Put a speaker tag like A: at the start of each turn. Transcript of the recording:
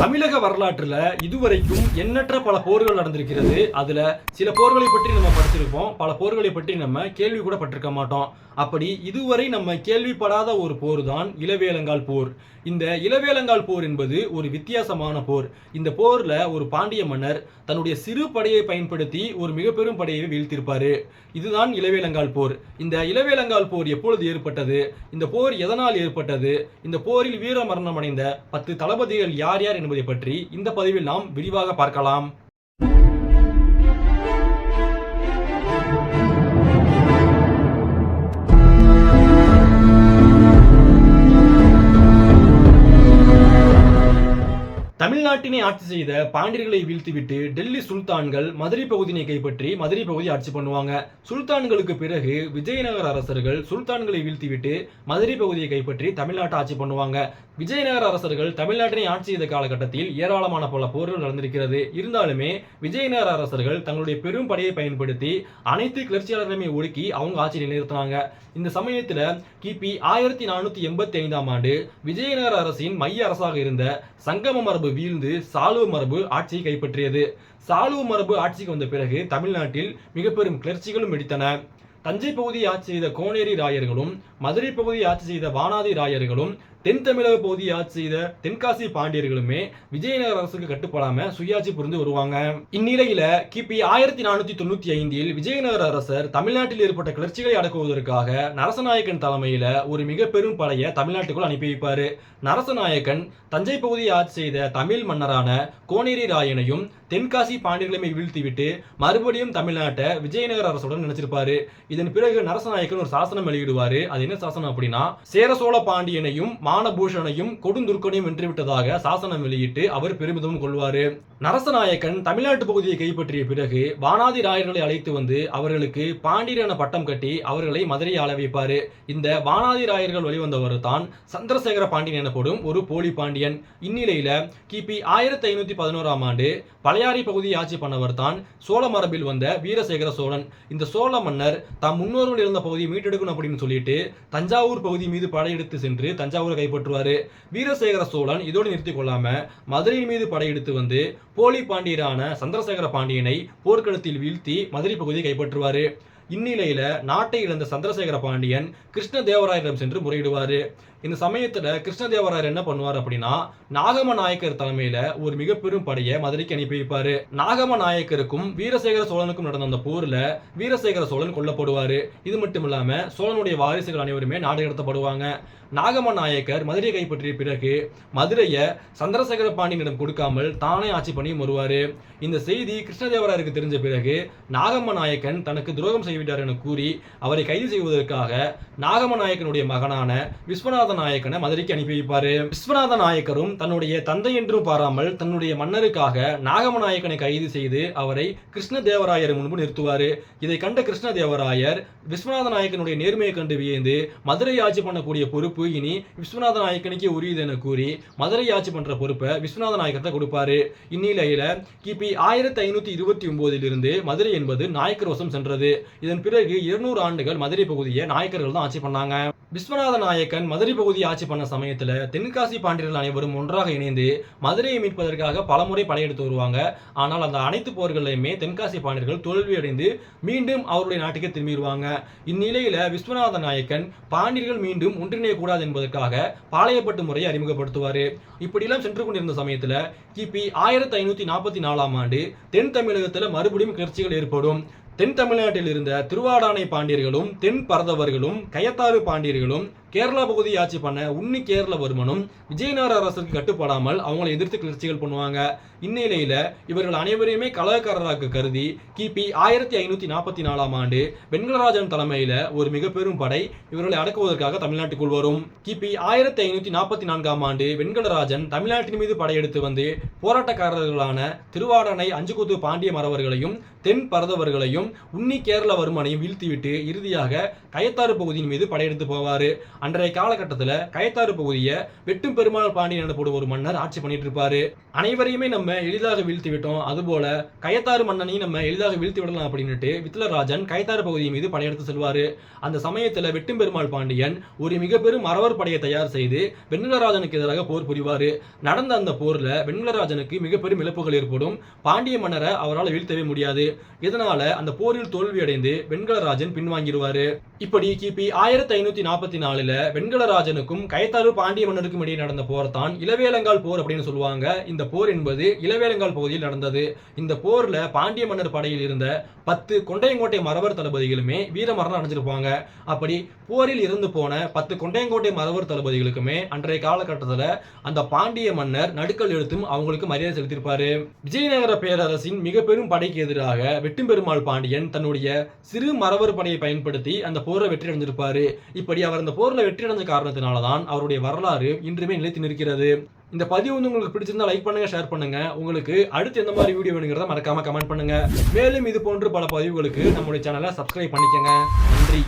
A: தமிழக வரலாற்றில் இதுவரைக்கும் எண்ணற்ற பல போர்கள் நடந்திருக்கிறது. அதில் சில போர்களை பற்றி நம்ம படிச்சிருப்போம். பல போர்களை பற்றி நம்ம கேள்வி கூட பட்டிருக்க மாட்டோம். அப்படி இதுவரை நம்ம கேள்விப்படாத ஒரு போர் தான் இளவேலங்கால் போர். இந்த இளவேலங்கால் போர் என்பது ஒரு வித்தியாசமான போர். இந்த போரில் ஒரு பாண்டிய மன்னர் தன்னுடைய சிறு படையை பயன்படுத்தி ஒரு மிக பெரும் படையை வீழ்த்திருப்பார் இதுதான் இளவேலங்கால் போர். இந்த இளவேலங்கால் போர் எப்பொழுது ஏற்பட்டது? இந்த போர் எதனால் ஏற்பட்டது? இந்த போரில் வீர மரணம் அடைந்த பத்து தளபதிகள் யார் யார் என்பது பற்றி இந்த பதிவில் நாம் விரிவாக பார்க்கலாம். தமிழ்நாட்டினை ஆட்சி செய்த பாண்டியர்களை வீழ்த்திவிட்டு டெல்லி சுல்தான்கள் மதுரை பகுதியினை கைப்பற்றி மதுரை பகுதி ஆட்சி பண்ணுவாங்க. சுல்தான்களுக்கு பிறகு விஜயநகர அரசர்கள் சுல்தான்களை வீழ்த்திவிட்டு மதுரை பகுதியை கைப்பற்றி தமிழ்நாட்டை ஆட்சி பண்ணுவாங்க. விஜயநகர அரசர்கள் தமிழ்நாட்டினை ஆட்சி செய்த காலகட்டத்தில் ஏராளமான பல போர்கள் நடந்திருக்கிறது. இருந்தாலுமே விஜயநகர அரசர்கள் தங்களுடைய பெரும் படையை பயன்படுத்தி அனைத்து கிளர்ச்சியாளர்களையுமே ஒடுக்கி அவங்க ஆட்சி நிலைநிறுத்தினாங்க. இந்த சமயத்தில் கிபி ஆயிரத்தி நானூத்தி எண்பத்தி ஐந்தாம் ஆண்டு விஜயநகர அரசின் மைய அரசாக இருந்த சங்கம மரபு வீழ்ந்து சாளுவ மரபு ஆட்சியை கைப்பற்றியது. சாளுவ மரபு ஆட்சிக்கு வந்த பிறகு தமிழ்நாட்டில் மிக பெரும் கிளர்ச்சிகளும் வெடித்தன. தஞ்சை பகுதியை ஆட்சி செய்த கோனேரி ராயர்களும் மதுரை பகுதியை ஆட்சி செய்த வானாதி ராயர்களும் தென் தமிழக பகுதியை ஆட்சி செய்த தென்காசி பாண்டியர்களுமே விஜயநகர அரசுக்கு கட்டுப்படாம சுயாட்சி புரிந்து வருவாங்க. இந்நிலையில கிபி ஆயிரத்தி நானூத்தி தொண்ணூத்தி ஐந்தில் விஜயநகர அரசர் தமிழ்நாட்டில் ஏற்பட்ட கிளர்ச்சிகளை அடக்குவதற்காக நரசநாயக்கன் தலைமையில ஒரு மிக பெரும் படையை தமிழ்நாட்டுக்குள் அனுப்பி வைப்பாரு. நரசநாயக்கன் தஞ்சை பகுதியை ஆட்சி செய்த தமிழ் மன்னரான கோனேரி ராயனையும் தென்காசி பாண்டியர்களையுமே வீழ்த்திவிட்டு மறுபடியும் தமிழ்நாட்டை விஜயநகர அரசுடன் நினைச்சிருப்பாரு இதன் பிறகு நரசநாயக்கன் ஒரு சாசனம் வெளியிடுவாரு. அது என்ன சாசனம் அப்படின்னா சேர சோழ பாண்டியனையும் மானபூஷனையும் கொடுந்துருக்கனையும் வென்றுவிட்டதாக சாசனம் வெளியிட்டு அவர் பெருமிதம் கொள்வார். நரசநாயக்கன் தமிழ்நாட்டு பகுதியை கைப்பற்றிய பிறகு வானாதி ராயர்களை அழைத்து வந்து அவர்களுக்கு பாண்டியர் என பட்டம் கட்டி அவர்களை மதுரை ஆளவைப்பாரு இந்த வானாதி ராயர்கள் வெளிவந்தவர் தான் சந்திரசேகர பாண்டியன் எனப்படும் ஒரு போலி பாண்டியன். இந்நிலையில கிபி ஆயிரத்தி ஐநூத்தி பதினோராம் ஆண்டு பழையாறை பகுதியை ஆட்சி பண்ணவர் தான் சோழ மரபில் வந்த வீரசேகர சோழன். இந்த சோழ மன்னர் தாம் முன்னோர்கள் இருந்த பகுதியை மீட்டெடுக்கணும் அப்படின்னு சொல்லிட்டு தஞ்சாவூர் பகுதி மீது படையெடுத்து சென்று தஞ்சாவூர் கைப்பற்றுவாரு. வீரசேகர சோழன் இதோடு நிறுத்திக் கொள்ளாம மதுரை மீது படையெடுத்து வந்து போலி பாண்டியரான சந்திரசேகர பாண்டியனை போர்க்களத்தில் வீழ்த்தி மதுரை பகுதியை கைப்பற்றுவார். இந்நிலையில நாட்டை இழந்த சந்திரசேகர பாண்டியன் கிருஷ்ணதேவராயரிடம் சென்று முறையிடுவார். இந்த சமயத்துல கிருஷ்ணதேவராயர் என்ன பண்ணுவார் அப்படின்னா நாகம நாயக்கர் தலைமையில ஒரு மிக பெரும் படையை மதுரைக்கு அனுப்பி வைப்பாரு. நாகம நாயக்கருக்கும் வீரசேகர சோழனுக்கும் நடந்த அந்த போர்ல வீரசேகர சோழன் கொல்லப்படுவாரு. இது மட்டும் இல்லாம சோழனுடைய வாரிசுகள் அனைவருமே நாடு கடத்தப்படுவாங்க. நாகம நாயக்கர் மதுரையை கைப்பற்றிய பிறகு மதுரையை சந்திரசேகர பாண்டியனிடம் கொடுக்காமல் தானே ஆட்சி பண்ணி வருவாரு. இந்த செய்தி கிருஷ்ணதேவராயருக்கு தெரிஞ்ச பிறகு நாகம நாயக்கன் தனக்கு துரோகம் செய்துவிட்டார் என கூறி அவரை கைது செய்வதற்காக நாகம நாயக்கனுடைய மகனான விஸ்வநாத நாயக்கனை மதுரைக்கு அனுப்பி வைப்பாரு. விஸ்வநாத நாயக்கரும் தன்னுடைய தந்தை என்றும் பாராமல் தன்னுடைய மன்னருக்காக நாகம நாயக்கனை கைது செய்து அவரை கிருஷ்ணதேவராயர் முன்பு நிறுத்துவார். இதை கண்ட கிருஷ்ணதேவராயர் விஸ்வநாத நாயக்கனுடைய நேர்மையை கண்டு வியந்து மதுரை ஆட்சி பண்ணக்கூடிய பொறுப்பு இனி விஸ்வநாத நாயக்கனுக்கு உரியது என கூறி மதுரை ஆட்சி பண்ற பொறுப்பை விஸ்வநாத நாயக்கத்தை கொடுப்பாரு. இந்நிலையில கிபி ஆயிரத்தி ஐநூத்தி இருபத்தி ஒன்பதிலிருந்து மதுரை என்பது நாயக்கர் வசம் சென்றது. இதன் பிறகு இருநூறு ஆண்டுகள் மதுரை பகுதியை நாயக்கர்கள் தான் ஆட்சி பண்ணாங்க. விஸ்வநாத நாயக்கன் மதுரை பகுதியை ஆட்சி பண்ண சமயத்தில் தென்காசி பாண்டியர்கள் அனைவரும் ஒன்றாக இணைந்து மதுரையை மீட்பதற்காக பலமுறை படையெடுத்து வருவாங்க. ஆனால் அந்த அனைத்து போர்களையுமே தென்காசி பாண்டியர்கள் தோல்வியடைந்து மீண்டும் அவருடைய நாட்டுக்கு திரும்பிடுவாங்க. இந்நிலையில் விஸ்வநாத நாயக்கன் பாண்டியர்கள் மீண்டும் ஒன்றிணையக்கூடாது என்பதற்காக பாளையப்பட்டு முறையை அறிமுகப்படுத்துவார். இப்படியெல்லாம் சென்று கொண்டிருந்த சமயத்தில் கிபி ஆயிரத்தி ஐநூற்றி நாற்பத்தி நாலாம் ஆண்டு தென் தமிழகத்தில் மறுபடியும் கிளர்ச்சிகள் ஏற்படும். தென் தமிழ்நாட்டில் இருந்த திருவாடானை பாண்டியர்களும் தென் பரதவர்களும் கயத்தாறு பாண்டியர்களும் கேரளா பகுதியை ஆட்சி பண்ண உன்னி கேரள வருமனும் விஜயநகர அரசுக்கு கட்டுப்படாமல் அவங்களை எதிர்த்து கிளர்ச்சிகள் பண்ணுவாங்க. இந்நிலையில இவர்கள் அனைவரையுமே கலகக்காரராக கருதி கிபி ஆயிரத்தி ஐநூத்தி நாற்பத்தி நாலாம் ஆண்டு வெண்கலராஜன் தலைமையில ஒரு மிக பெரும் படை இவர்களை அடக்குவதற்காக தமிழ்நாட்டுக்குள் வரும். கிபி ஆயிரத்தி ஐநூத்தி நாற்பத்தி நான்காம் ஆண்டு வெண்கலராஜன் தமிழ்நாட்டின் மீது படையெடுத்து வந்து போராட்டக்காரர்களான திருவாடனை அஞ்சுகுத்து பாண்டிய மறவர்களையும் தென் பரதவர்களையும் உன்னி கேரள வருமனையும் வீழ்த்திவிட்டு இறுதியாக கயத்தாறு பகுதியின் மீது படையெடுத்து போவாரு. அன்றைய காலகட்டத்துல கயத்தாறு பகுதியை வெட்டும் பெருமாள் பாண்டியன் எனப்படும் ஒரு மன்னர் ஆட்சி பண்ணிட்டு இருப்பாரு அனைவரையுமே நம்ம எளிதாக வீழ்த்தி விட்டோம். அதுபோல கயத்தாறு மன்னனையும் நம்ம எளிதாக வீழ்த்தி விடலாம் அப்படின்னுட்டு வித்லராஜன் கயத்தாறு பகுதி மீது படையெடுத்து செல்வாரு. அந்த சமயத்துல வெட்டும் பெருமாள் பாண்டியன் ஒரு மிகப்பெரும் மறவர் படையை தயார் செய்து வெண்ணிலராஜனுக்கு எதிராக போர் புரிவாரு. நடந்த அந்த போர்ல வெண்கலராஜனுக்கு மிகப்பெரும் இழப்புகள் ஏற்படும். பாண்டிய மன்னரை அவரால் வீழ்த்தவே முடியாது. இதனால அந்த போரில் தோல்வியடைந்து வெண்கலராஜன் பின்வாங்கிடுவாரு. இப்படி கிபி ஆயிரத்தி ஐநூத்தி நாற்பத்தி நாலுல வெண்கலராஜனுக்கும் கைத்தாறு பாண்டிய மன்னருக்கும் இடையே நடந்த போர் தான் இளவேலங்கால் போர் அப்படின்னு சொல்லுவாங்க. இந்த போர் என்பது இளவேலங்கால் பகுதியில் நடந்தது. இந்த போர்ல பாண்டிய மன்னர் படையில் இருந்த பத்து கொண்டையங்கோட்டை மரவர் தளபதிகளுமே வீரமரணம் அடைஞ்சிருப்பாங்க. அப்படி போரில் இருந்து போன பத்து கொண்டையங்கோட்டை மரவர் தளபதிகளுக்குமே அன்றைய காலகட்டத்தில் அந்த பாண்டிய மன்னர் நடுக்கல் எழுத்தும் அவங்களுக்கு மரியாதை செலுத்தியிருப்பாரு. விஜயநகர பேரரசின் மிக பெரும் படைக்கு எதிராக வெட்டும் பெருமாள் பாண்டியன் தன்னுடைய சிறு மரவர் படையை பயன்படுத்தி அந்த போரை வெற்றி அடைஞ்சிருப்பாரு. இப்படி அவர் அந்த போர்ல வெற்றி அடைஞ்ச காரணத்தினால தான் அவருடைய வரலாறு இன்றுமே நிலைத்து நிற்கிறது. இந்த பதிவு வந்து உங்களுக்கு பிடிச்சிருந்தா லைக் பண்ணுங்க ஷேர் பண்ணுங்க. உங்களுக்கு அடுத்து எந்த மாதிரி வீடியோ வேணுங்கிறத மறக்காம கமெண்ட் பண்ணுங்க. மேலும் இது போன்று பல பதிவுகளுக்கு நம்முடைய சேனலை சப்ஸ்கிரைப் பண்ணிக்கங்க. நன்றி.